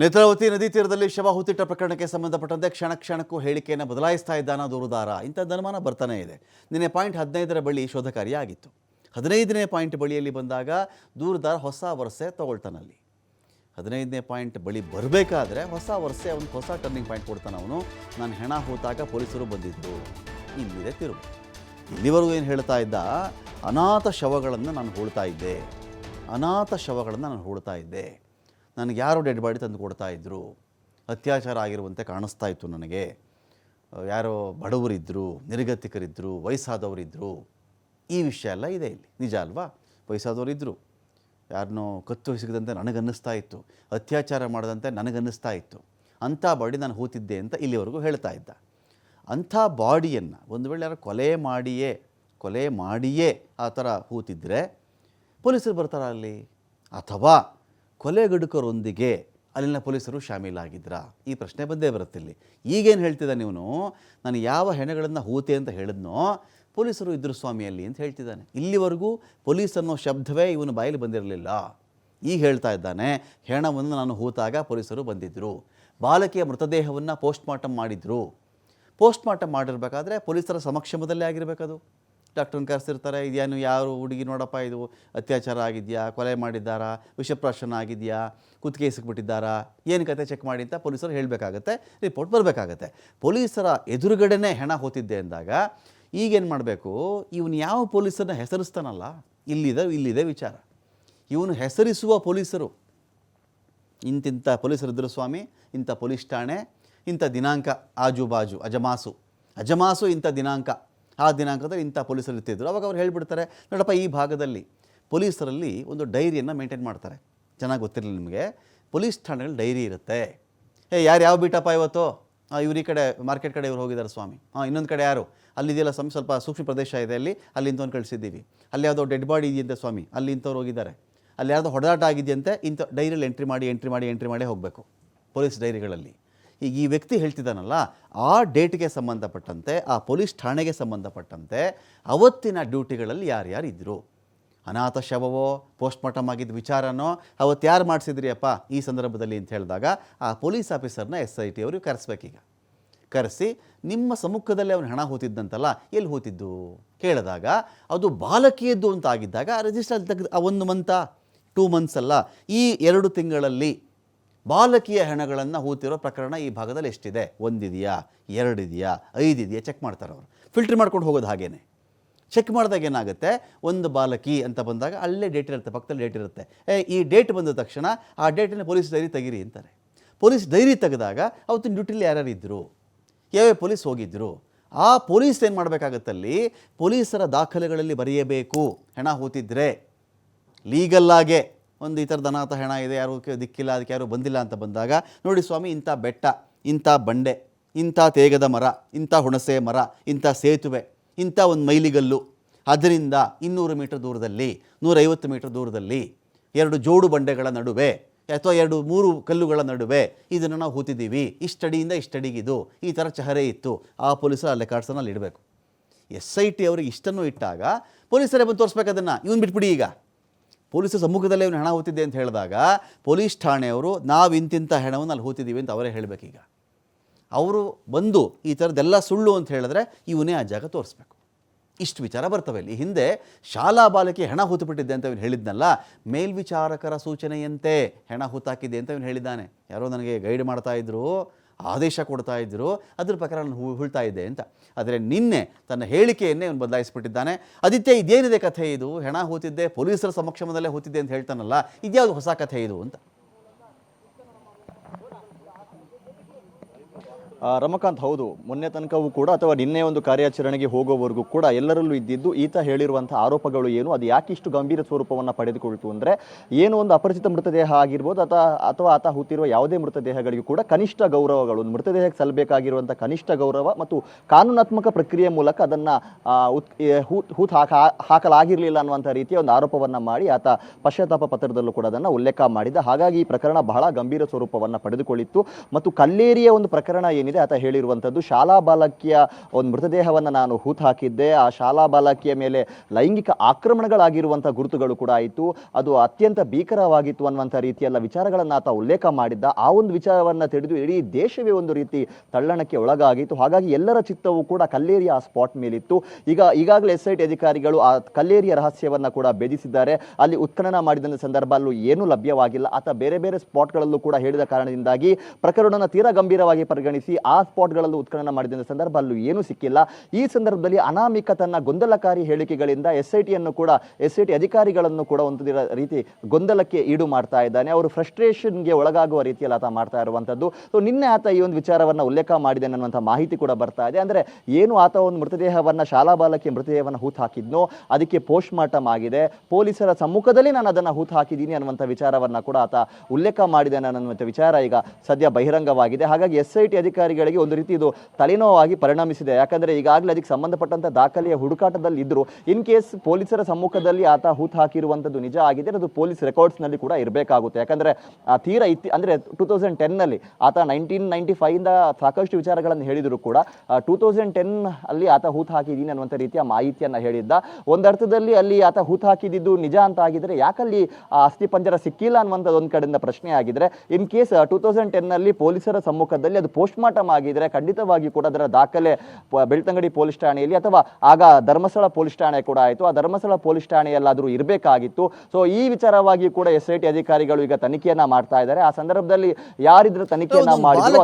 ನೇತ್ರಾವತಿ ನದಿ ತೀರದಲ್ಲಿ ಶವ ಹೂತಿಟ್ಟ ಪ್ರಕರಣಕ್ಕೆ ಸಂಬಂಧಪಟ್ಟಂತೆ ಕ್ಷಣ ಕ್ಷಣಕ್ಕೂ ಹೇಳಿಕೆಯನ್ನು ಬದಲಾಯಿಸ್ತಾ ಇದ್ದಾನ ದೂರುದಾರ. ಇಂಥ ಅನುಮಾನ ಬರ್ತಾನೇ ಇದೆ. ನಿನ್ನೆ ಪಾಯಿಂಟ್ ಹದಿನೈದರ ಬಳಿ ಶೋಧ ಕಾರ್ಯ ಆಗಿತ್ತು ಹದಿನೈದನೇ ಪಾಯಿಂಟ್ ಬಳಿಯಲ್ಲಿ ಬಂದಾಗ ದೂರುದಾರ ಹೊಸ ವರಸೆ ತಗೊಳ್ತಾನಲ್ಲಿ. ಹದಿನೈದನೇ ಪಾಯಿಂಟ್ ಬಳಿ ಬರಬೇಕಾದ್ರೆ ಹೊಸ ವರ್ಷೆ ಅವನು ಹೊಸ ಟರ್ನಿಂಗ್ ಪಾಯಿಂಟ್ ಕೊಡ್ತಾನೆ ಅವನು. ನಾನು ಹೆಣ ಹೂತಾಗ ಪೊಲೀಸರು ಬಂದಿದ್ದರು ಇಲ್ಲಿದೆ ತಿರುವು. ಇಲ್ಲಿವರೆಗೂ ಏನು ಹೇಳ್ತಾ ಇದ್ದ? ಅನಾಥ ಶವಗಳನ್ನು ನಾನು ಹೋಳ್ತಾ ಇದ್ದೆ. ಅನಾಥ ಶವಗಳನ್ನು ನಾನು ಹೋಳ್ತಾ ಇದ್ದೆ. ನನಗೆ ಯಾರು ಡೆಡ್ ಬಾಡಿ ತಂದು ಕೊಡ್ತಾ ಇದ್ದರು ಅತ್ಯಾಚಾರ ಆಗಿರುವಂತೆ ಕಾಣಿಸ್ತಾ ಇತ್ತು ನನಗೆ. ಯಾರೋ ಬಡವರಿದ್ದರು ನಿರ್ಗತಿಕರಿದ್ದರು ವಯಸ್ಸಾದವರಿದ್ದರು ಈ ವಿಷಯ ಎಲ್ಲ ಇದೆ ಇಲ್ಲಿ. ನಿಜ ಅಲ್ವಾ? ವಯಸ್ಸಾದವರಿದ್ದರು ಯಾರನ್ನೋ ಕತ್ತು ಸಿಗದಂತೆ ನನಗನ್ನಿಸ್ತಾ ಇತ್ತು. ಅತ್ಯಾಚಾರ ಮಾಡದಂತೆ ನನಗನ್ನಿಸ್ತಾ ಇತ್ತು. ಅಂಥ ಬಾಡಿ ನಾನು ಹೂತಿದ್ದೆ ಅಂತ ಇಲ್ಲಿವರೆಗೂ ಹೇಳ್ತಾ ಇದ್ದ. ಅಂಥ ಬಾಡಿಯನ್ನು ಒಂದು ವೇಳೆ ಯಾರು ಕೊಲೆ ಮಾಡಿಯೇ ಕೊಲೆ ಮಾಡಿಯೇ ಆ ಥರ ಹೂತಿದ್ದರೆ ಪೊಲೀಸರು ಬರ್ತಾರ ಅಲ್ಲಿ? ಅಥವಾ ಕೊಲೆಗಡುಕರೊಂದಿಗೆ ಅಲ್ಲಿನ ಪೊಲೀಸರು ಶಾಮೀಲಾಗಿದ್ರಾ? ಈ ಪ್ರಶ್ನೆ ಬಂದೇ ಬರುತ್ತೆ ಇಲ್ಲಿ. ಈಗೇನು ಹೇಳ್ತಿದ್ದಾನೆ ಇವನು ನಾನು ಯಾವ ಹೆಣಗಳನ್ನು ಹೂತೆ ಅಂತ ಹೇಳಿದ್ನೋ, ಪೊಲೀಸರು ಇದ್ರು ಸ್ವಾಮಿಯಲ್ಲಿ ಅಂತ ಹೇಳ್ತಿದ್ದಾನೆ. ಇಲ್ಲಿವರೆಗೂ ಪೊಲೀಸ್ ಅನ್ನೋ ಶಬ್ದವೇ ಇವನು ಬಾಯಲ್ಲಿ ಬಂದಿರಲಿಲ್ಲ. ಈಗ ಹೇಳ್ತಾ ಇದ್ದಾನೆ, ಹೆಣವನ್ನು ನಾನು ಹೂತಾಗ ಪೊಲೀಸರು ಬಂದಿದ್ದರು ಬಾಲಕಿಯ ಮೃತದೇಹವನ್ನು ಪೋಸ್ಟ್ ಮಾರ್ಟಮ್ ಮಾಡಿದರು. ಪೋಸ್ಟ್ ಮಾರ್ಟಮ್ ಮಾಡಿರ್ಬೇಕಾದ್ರೆ ಪೊಲೀಸರ ಸಮಕ್ಷಮದಲ್ಲೇ ಆಗಿರಬೇಕದು. ಡಾಕ್ಟ್ರನ್ನ ಕರೆಸಿರ್ತಾರೆ ಇದೇನು ಯಾರು ಹುಡುಗಿ ನೋಡಪ್ಪ, ಇದು ಅತ್ಯಾಚಾರ ಆಗಿದೆಯಾ, ಕೊಲೆ ಮಾಡಿದ್ದಾರಾ, ವಿಷಪ್ರಾಶನ ಆಗಿದೆಯಾ, ಕುತ್ತಿಗೆ ಸಿಕ್ಬಿಟ್ಟಿದ್ದಾರಾ ಏನು ಕತೆ ಚೆಕ್ ಮಾಡಿ ಅಂತ ಪೊಲೀಸರು ಹೇಳಬೇಕಾಗತ್ತೆ ರಿಪೋರ್ಟ್ ಬರಬೇಕಾಗತ್ತೆ. ಪೊಲೀಸರ ಎದುರುಗಡೆನೇ ಹೆಣ ಹೋತಿದ್ದೆ ಅಂದಾಗ ಈಗೇನು ಮಾಡಬೇಕು, ಇವನು ಯಾವ ಪೊಲೀಸರನ್ನ ಹೆಸರಿಸ್ತಾನಲ್ಲ, ಇಲ್ಲಿದೆ ಇಲ್ಲಿದೆ ವಿಚಾರ. ಇವನು ಹೆಸರಿಸುವ ಪೊಲೀಸರು ಇಂತಿಂಥ ಪೊಲೀಸರಿದ್ದರು ಸ್ವಾಮಿ ಇಂಥ ಪೊಲೀಸ್ ಠಾಣೆ ಇಂಥ ದಿನಾಂಕ ಆಜುಬಾಜು, ಅಜಮಾಸು ಅಜಮಾಸು ಇಂಥ ದಿನಾಂಕ ಆ ದಿನಾಂಕದಲ್ಲಿ ಇಂಥ ಪೊಲೀಸರು ಇರ್ತಿದ್ರು. ಅವಾಗ ಅವ್ರು ಹೇಳಿಬಿಡ್ತಾರೆ, ನೋಡಪ್ಪ, ಈ ಭಾಗದಲ್ಲಿ ಪೊಲೀಸರಲ್ಲಿ ಒಂದು ಡೈರಿಯನ್ನು ಮೇಂಟೈನ್ ಮಾಡ್ತಾರೆ. ಚೆನ್ನಾಗಿ ಗೊತ್ತಿರಲಿಲ್ಲ ನಿಮಗೆ. ಪೊಲೀಸ್ ಠಾಣೆಗಳಲ್ಲಿ ಡೈರಿ ಇರುತ್ತೆ. ಏ, ಯಾರು ಯಾವ ಬೀಟಪ್ಪ ಇವತ್ತು? ಇವ್ರ ಈ ಕಡೆ ಮಾರ್ಕೆಟ್ ಕಡೆ ಇವ್ರು ಹೋಗಿದ್ದಾರೆ ಸ್ವಾಮಿ. ಹಾಂ ಇನ್ನೊಂದು ಕಡೆ ಯಾರು? ಅಲ್ಲಿದೆಯಲ್ಲ ಸ್ವಾಮಿ, ಸ್ವಲ್ಪ ಸೂಕ್ಷ್ಮ ಪ್ರದೇಶ ಇದೆ ಅಲ್ಲಿ. ಅಲ್ಲಿ ಇಂಥವ್ನು ಕಳಿಸಿದ್ದೀವಿ. ಅಲ್ಲಿ ಯಾವುದೋ ಡೆಡ್ ಬಾಡಿ ಇದೆಯಂತೆ ಸ್ವಾಮಿ. ಅಲ್ಲಿ ಇಂಥವ್ರು ಹೋಗಿದ್ದಾರೆ. ಅಲ್ಲಿ ಯಾವುದೋ ಹೊಡೆದಾಟ ಆಗಿದೆಯಂತೆ, ಇಂಥ ಡೈರಿಯಲ್ಲಿ ಎಂಟ್ರಿ ಮಾಡಿ ಎಂಟ್ರಿ ಮಾಡಿ ಎಂಟ್ರಿ ಮಾಡಿ ಹೋಗಬೇಕು ಪೊಲೀಸ್ ಡೈರಿಗಳಲ್ಲಿ. ಈಗ ಈ ವ್ಯಕ್ತಿ ಹೇಳ್ತಿದ್ದಾನಲ್ಲ, ಆ ಡೇಟ್ಗೆ ಸಂಬಂಧಪಟ್ಟಂತೆ, ಆ ಪೊಲೀಸ್ ಠಾಣೆಗೆ ಸಂಬಂಧಪಟ್ಟಂತೆ ಅವತ್ತಿನ ಡ್ಯೂಟಿಗಳಲ್ಲಿ ಯಾರ್ಯಾರು ಇದ್ದರು ಅನಾಥ ಶವವೋ ಪೋಸ್ಟ್ ಮಾರ್ಟಮ್ ಆಗಿದ್ದ ವಿಚಾರನೋ, ಅವತ್ತು ಯಾರು ಮಾಡಿಸಿದ್ರಿ ಅಪ್ಪ ಈ ಸಂದರ್ಭದಲ್ಲಿ ಅಂತ ಹೇಳಿದಾಗ ಆ ಪೊಲೀಸ್ ಆಫೀಸರ್ನ ಎಸ್ ಐ ಟಿ ಅವ್ರಿಗೆ ಕರೆಸ್ಬೇಕೀಗ. ಕರೆಸಿ ನಿಮ್ಮ ಸಮ್ಮುಖದಲ್ಲಿ ಅವನು ಹಣ ಹೂತಿದ್ದಂತಲ್ಲ, ಎಲ್ಲಿ ಹೂತಿದ್ದು? ಕೇಳಿದಾಗ ಅದು ಬಾಲಕಿಯದ್ದು ಅಂತ ಆಗಿದ್ದಾಗ ರಿಜಿಸ್ಟರ್ ತೆಗೆದು ಒಂದು ಮಂತ ಟೂ ಮಂತ್ಸ್ ಅಲ್ಲ, ಈ ಎರಡು ತಿಂಗಳಲ್ಲಿ ಬಾಲಕಿಯ ಹೆಣಗಳನ್ನು ಹೂತಿರೋ ಪ್ರಕರಣ ಈ ಭಾಗದಲ್ಲಿ ಎಷ್ಟಿದೆ? ಒಂದಿದೆಯಾ? ಎರಡಿದೆಯಾ? ಐದಿದೆಯಾ? ಚೆಕ್ ಮಾಡ್ತಾರೆ ಅವರು. ಫಿಲ್ಟ್ರ್ ಮಾಡ್ಕೊಂಡು ಹೋಗೋದು ಹಾಗೇನೆ. ಚೆಕ್ ಮಾಡಿದಾಗ ಏನಾಗುತ್ತೆ? ಒಂದು ಬಾಲಕಿ ಅಂತ ಬಂದಾಗ ಅಲ್ಲೇ ಡೇಟ್ ಇರುತ್ತೆ, ಪಕ್ಕದಲ್ಲಿ ಡೇಟ್ ಇರುತ್ತೆ. ಏ, ಈ ಡೇಟ್ ಬಂದ ತಕ್ಷಣ ಆ ಡೇಟನ್ನು ಪೊಲೀಸ್ ಡೈರಿ ತೆಗೀರಿ ಅಂತಾರೆ. ಪೊಲೀಸ್ ಡೈರಿ ತೆಗೆದಾಗ ಅವತ್ತಿನ ಡ್ಯೂಟಿಲಿ ಯಾರ್ಯಾರು ಇದ್ದರು ಯಾವ್ಯಾವ ಪೊಲೀಸ್ ಹೋಗಿದ್ದರು ಆ ಪೊಲೀಸ್ ಏನು ಮಾಡಬೇಕಾಗತ್ತಲ್ಲಿ ಪೊಲೀಸರ ದಾಖಲೆಗಳಲ್ಲಿ ಬರೆಯಬೇಕು. ಹೆಣ ಹೂತಿದ್ರೆ. ಲೀಗಲ್ಲಾಗೆ ಒಂದು ಈ ಥರದ ಅನಾಥ ಹೆಣ ಇದೆ ಯಾರು ದಿಕ್ಕಿಲ್ಲ, ಅದಕ್ಕೆ ಯಾರು ಬಂದಿಲ್ಲ ಅಂತ ಬಂದಾಗ, ನೋಡಿ ಸ್ವಾಮಿ, ಇಂಥ ಬೆಟ್ಟ, ಇಂಥ ಬಂಡೆ, ಇಂಥ ತೇಗದ ಮರ, ಇಂಥ ಹುಣಸೆ ಮರ, ಇಂಥ ಸೇತುವೆ, ಇಂಥ ಒಂದು ಮೈಲಿಗಲ್ಲು, ಅದರಿಂದ ಇನ್ನೂರು ಮೀಟರ್ ದೂರದಲ್ಲಿ, ನೂರೈವತ್ತು ಮೀಟರ್ ದೂರದಲ್ಲಿ ಎರಡು ಜೋಡು ಬಂಡೆಗಳ ನಡುವೆ ಅಥವಾ ಎರಡು ಮೂರು ಕಲ್ಲುಗಳ ನಡುವೆ ಇದನ್ನು ನಾವು ಹೂತಿದ್ದೀವಿ. ಇಷ್ಟಡಿಯಿಂದ ಇಷ್ಟಡಿಗಿದು ಈ ಥರ ಚಹರೆ ಇತ್ತು. ಆ ಪೊಲೀಸರು ಆ ಅಲ್ಲಿ ಇಡಬೇಕು. ಎಸ್ ಐ ಟಿ ಅವ್ರಿಗೆ ಇಷ್ಟನ್ನು ಇಟ್ಟಾಗ ಪೊಲೀಸರೇ ಬಂದು ತೋರಿಸ್ಬೇಕು ಅದನ್ನು. ಇವನು ಬಿಟ್ಬಿಡಿ ಈಗ. ಪೊಲೀಸರ ಸಮ್ಮುಖದಲ್ಲೇ ಇವನು ಹೆಣ ಹೂತಿದ್ದೆ ಅಂತ ಹೇಳಿದಾಗ ಪೊಲೀಸ್ ಠಾಣೆಯವರು, ನಾವು ಇಂತಿಂಥ ಹೆಣವನ್ನು ಅಲ್ಲಿ ಹೂತಿದ್ದೀವಿ ಅಂತ ಅವರೇ ಹೇಳಬೇಕೀಗ ಅವರು ಬಂದು ಈ ಥರದ್ದೆಲ್ಲ ಸುಳ್ಳು ಅಂತ ಹೇಳಿದ್ರೆ ಇವನೇ ಆ ಜಾಗ ತೋರಿಸ್ಬೇಕು. ಇಷ್ಟು ವಿಚಾರ ಬರ್ತವೆ ಇಲ್ಲಿ ಹಿಂದೆ ಶಾಲಾ ಬಾಲಕಿ ಹೆಣ ಹೂತುಬಿಟ್ಟಿದ್ದೆ ಅಂತ ಇವನು ಹೇಳಿದ್ನಲ್ಲ, ಮೇಲ್ವಿಚಾರಕರ ಸೂಚನೆಯಂತೆ ಹೆಣ ಹೂತಾಕಿದೆ ಅಂತ ಇವನು ಹೇಳಿದ್ದಾನೆ. ಯಾರೋ ನನಗೆ ಗೈಡ್ ಮಾಡ್ತಾ ಇದ್ರು. ಆದೇಶ ಕೊಡ್ತಾ ಇದ್ದರು ಅದ್ರ ಪ್ರಕಾರ ನಾನು ಹುಳ್ತಾ ಇದ್ದೆ ಅಂತ. ಆದರೆ ನಿನ್ನೆ ತನ್ನ ಹೇಳಿಕೆಯನ್ನೇ ಅವನು ಬದಲಾಯಿಸಿಬಿಟ್ಟಿದ್ದಾನೆ. ಆದಿತ್ಯ, ಇದೇನಿದೆ ಕಥೆ ಇದು? ಹೆಣ ಹೂತಿದ್ದೆ, ಪೊಲೀಸರ ಸಮಕ್ಷಮದಲ್ಲೇ ಹೂತಿದ್ದೆ ಅಂತ ಹೇಳ್ತಾನಲ್ಲ, ಇದ್ಯಾವುದು ಹೊಸ ಕಥೆ ಇದು ಅಂತ. ರಮಕಾಂತ್ ಹೌದು, ಮೊನ್ನೆ ತನಕವೂ ಕೂಡ ಅಥವಾ ನಿನ್ನೆ ಒಂದು ಕಾರ್ಯಾಚರಣೆಗೆ ಹೋಗೋವರೆಗೂ ಕೂಡ ಎಲ್ಲರಲ್ಲೂ ಇದ್ದಿದ್ದು ಈತ ಹೇಳಿರುವಂತಹ ಆರೋಪಗಳು ಏನು, ಅದು ಯಾಕೆ ಇಷ್ಟು ಗಂಭೀರ ಸ್ವರೂಪವನ್ನು ಪಡೆದುಕೊಳ್ತು ಅಂದ್ರೆ ಏನು ಒಂದು ಅಪರಿಚಿತ ಮೃತದೇಹ ಆಗಿರ್ಬೋದು ಅಥವಾ ಅಥವಾ ಆತ ಹುತ್ತಿರುವ ಯಾವುದೇ ಮೃತದೇಹಗಳಿಗೂ ಕೂಡ ಕನಿಷ್ಠ ಗೌರವಗಳು, ಒಂದು ಮೃತದೇಹಕ್ಕೆ ಸಲ್ಲಬೇಕಾಗಿರುವಂತಹ ಕನಿಷ್ಠ ಗೌರವ ಮತ್ತು ಕಾನೂನಾತ್ಮಕ ಪ್ರಕ್ರಿಯೆ ಮೂಲಕ ಅದನ್ನ ಹೂತ್ ಹಾಕ, ಹಾಕಲಾಗಿರಲಿಲ್ಲ ಅನ್ನುವಂಥ ರೀತಿಯ ಒಂದು ಆರೋಪವನ್ನ ಮಾಡಿ ಆತ ಪಶ್ಚಾತ್ತಾಪ ಪತ್ರದಲ್ಲೂ ಕೂಡ ಅದನ್ನ ಉಲ್ಲೇಖ ಮಾಡಿದ. ಹಾಗಾಗಿ ಈ ಪ್ರಕರಣ ಬಹಳ ಗಂಭೀರ ಸ್ವರೂಪವನ್ನ ಪಡೆದುಕೊಳ್ಳಿತ್ತು ಮತ್ತು ಕಲ್ಲೇರಿಯ ಒಂದು ಪ್ರಕರಣ ಏನಿದೆ ಏನಿದೆ ಆತ ಹೇಳಿರುವಂಥದ್ದು, ಶಾಲಾ ಬಾಲಕಿಯ ಒಂದು ಮೃತದೇಹವನ್ನು ನಾನು ಹೂತು ಹಾಕಿದ್ದೆ. ಆ ಶಾಲಾ ಬಾಲಕಿಯ ಮೇಲೆ ಲೈಂಗಿಕ ಆಕ್ರಮಣಗಳಾಗಿರುವಂಥ ಗುರುತುಗಳು ಕೂಡ ಆಯಿತು. ಅದು ಅತ್ಯಂತ ಭೀಕರವಾಗಿತ್ತು ಅನ್ನುವಂಥ ರೀತಿಯೆಲ್ಲ ವಿಚಾರಗಳನ್ನು ಆತ ಉಲ್ಲೇಖ ಮಾಡಿದ್ದ. ಆ ಒಂದು ವಿಚಾರವನ್ನು ತಿಳಿದು ಇಡೀ ದೇಶವೇ ಒಂದು ರೀತಿ ತಳ್ಳಣಕ್ಕೆ ಒಳಗಾಗಿತ್ತು. ಹಾಗಾಗಿ ಎಲ್ಲರ ಚಿತ್ತವೂ ಕೂಡ ಕಲ್ಲೇರಿಯ ಆ ಸ್ಪಾಟ್ ಮೇಲಿತ್ತು. ಈಗ ಈಗಾಗಲೇ ಎಸ್ ಐ ಟಿ ಅಧಿಕಾರಿಗಳು ಆ ಕಲ್ಲೇರಿಯ ರಹಸ್ಯವನ್ನು ಕೂಡ ಭೇದಿಸಿದ್ದಾರೆ. ಅಲ್ಲಿ ಉತ್ಖನನ ಮಾಡಿದಂಥ ಸಂದರ್ಭ ಅಲ್ಲೂ ಏನೂ ಲಭ್ಯವಾಗಿಲ್ಲ. ಆತ ಬೇರೆ ಬೇರೆ ಸ್ಪಾಟ್ಗಳಲ್ಲೂ ಕೂಡ ಹೇಳಿದ ಕಾರಣದಿಂದಾಗಿ ಪ್ರಕರಣವನ್ನು ತೀರಾ ಗಂಭೀರವಾಗಿ ಪರಿಗಣಿಸಿ ಆ ಸ್ಪಾಟ್ಗಳಲ್ಲೂ ಉತ್ಖನನ ಮಾಡಿದ ಸಂದರ್ಭ ಅಲ್ಲೂ ಏನೂ ಸಿಕ್ಕಿಲ್ಲ. ಈ ಸಂದರ್ಭದಲ್ಲಿ ಅನಾಮಿಕ ತನ್ನ ಗೊಂದಲಕಾರಿ ಹೇಳಿಕೆಗಳಿಂದ ಎಸ್ ಐ ಟಿಯನ್ನು ಕೂಡ ಎಸ್ ಐ ಟಿ ಅಧಿಕಾರಿಗಳನ್ನು ಕೂಡ ಒಂದು ರೀತಿ ಗೊಂದಲಕ್ಕೆ ಈಡು ಮಾಡ್ತಾ ಇದ್ದಾನೆ. ಅವರು ಫ್ರಸ್ಟ್ರೇಷನ್ಗೆ ಒಳಗಾಗುವ ರೀತಿಯಲ್ಲಿ ಆತ ಮಾಡ್ತಾ ಇರುವಂಥದ್ದು. ಸೊ ನಿನ್ನೆ ಆತ ಈ ಒಂದು ವಿಚಾರವನ್ನು ಉಲ್ಲೇಖ ಮಾಡಿದೆ ಅನ್ನುವಂಥ ಮಾಹಿತಿ ಕೂಡ ಬರ್ತಾ ಇದೆ. ಅಂದರೆ ಏನು ಆತ ಒಂದು ಮೃತದೇಹವನ್ನು ಶಾಲಾ ಬಾಲಕಿಯ ಮೃತದೇಹವನ್ನು ಹೂತು ಹಾಕಿದ್ನೋ, ಅದಕ್ಕೆ ಪೋಸ್ಟ್ ಮಾರ್ಟಮ್ ಆಗಿದೆ. ಪೊಲೀಸರ ಸಮ್ಮುಖದಲ್ಲಿ ನಾನು ಅದನ್ನು ಹೂತು ಹಾಕಿದ್ದೀನಿ ಅನ್ನುವಂಥ ವಿಚಾರವನ್ನು ಕೂಡ ಆತ ಉಲ್ಲೇಖ ಮಾಡಿದೆ ಅನ್ನುವಂಥ ವಿಚಾರ ಈಗ ಸದ್ಯ ಬಹಿರಂಗವಾಗಿದೆ. ಹಾಗಾಗಿ ಎಸ್ ಐ ಟಿ ಅಧಿಕಾರಿಗಳಿಗೆ ಒಂದು ರೀತಿ ಇದು ತಲೆನೋವಾಗಿ ಪರಿಣಮಿಸಿದೆ. ಯಾಕಂದರೆ ಈಗಾಗಲೇ ಅದಕ್ಕೆ ಸಂಬಂಧಪಟ್ಟಂಥ ದಾಖಲೆಯ ಹುಡುಕಾಟದಲ್ಲಿ ಇದ್ದರು ಇನ್ ಕೇಸ್ ಪೊಲೀಸರ ಸಮ್ಮುಖದಲ್ಲಿ ಆತ ಹೂತ್ ಹಾಕಿರುವಂಥದ್ದು ನಿಜ ಆಗಿದೆ ಅದು ಪೊಲೀಸ್ ರೆಕಾರ್ಡ್ಸ್ನಲ್ಲಿ ಕೂಡ ಇರಬೇಕಾಗುತ್ತೆ. ಯಾಕಂದರೆ ಆ ತೀರಾ ಇತ್ತಿ, ಅಂದರೆ ಟೂ ತೌಸಂಡ್ ಟೆನ್ನಲ್ಲಿ ಆತ ನೈನ್ಟೀನ್ ನೈಂಟಿ ಫೈವಿಂದ ಸಾಕಷ್ಟು ವಿಚಾರಗಳನ್ನು ಹೇಳಿದ್ರು ಕೂಡ ಟೂ ತೌಸಂಡ್ ಟೆನ್ ಅಲ್ಲಿ ಆತ ಹೂತ್ ಹಾಕಿದ್ದೀನಿ ಅನ್ನುವಂಥ ರೀತಿಯ ಮಾಹಿತಿಯನ್ನು ಹೇಳಿದ್ದ. ಒಂದರ್ಥದಲ್ಲಿ ಅಲ್ಲಿ ಆತ ಹೂತ್ ಹಾಕಿದ್ದು ನಿಜ ಅಂತ ಆಗಿದ್ರೆ ಯಾಕಲ್ಲಿ ಆ ಅಸ್ಥಿ ಪಂಜರ ಸಿಕ್ಕಿಲ್ಲ ಅನ್ನುವಂಥದ್ದು ಒಂದು ಕಡೆಯಿಂದ ಪ್ರಶ್ನೆ ಆಗಿದ್ರೆ ಇನ್ ಕೇಸ್ ಟೂ ತೌಸಂಡ್ ಟೆನ್ನಲ್ಲಿ ಪೊಲೀಸರ ಸಮ್ಮುಖದಲ್ಲಿ ಅದು ಪೋಸ್ಟ್ ಆಗಿದ್ರೆ ಖಂಡಿತವಾಗಿ ಕೂಡ ಅದರ ದಾಖಲೆ ಬೆಳ್ತಂಗಡಿ ಪೊಲೀಸ್ ಠಾಣೆಯಲ್ಲಿ ಅಥವಾ ಆಗ ಧರ್ಮಸ್ಥಳ ಪೊಲೀಸ್ ಠಾಣೆ ಕೂಡ ಆಯಿತು. ಆ ಧರ್ಮಸ್ಥಳ ಪೊಲೀಸ್ ಠಾಣೆಯಲ್ಲಾದರೂ ಇರಬೇಕಾಗಿತ್ತು. ಸೊ ಈ ವಿಚಾರವಾಗಿ ಕೂಡ ಎಸ್ ಐ ಟಿ ಅಧಿಕಾರಿಗಳು ಈಗ ತನಿಖೆಯನ್ನ ಮಾಡ್ತಾ ಇದ್ದಾರೆ. ಆ ಸಂದರ್ಭದಲ್ಲಿ ಯಾರಿದ್ರ ತನಿಖೆಯನ್ನ ಮಾಡಿದ್ರು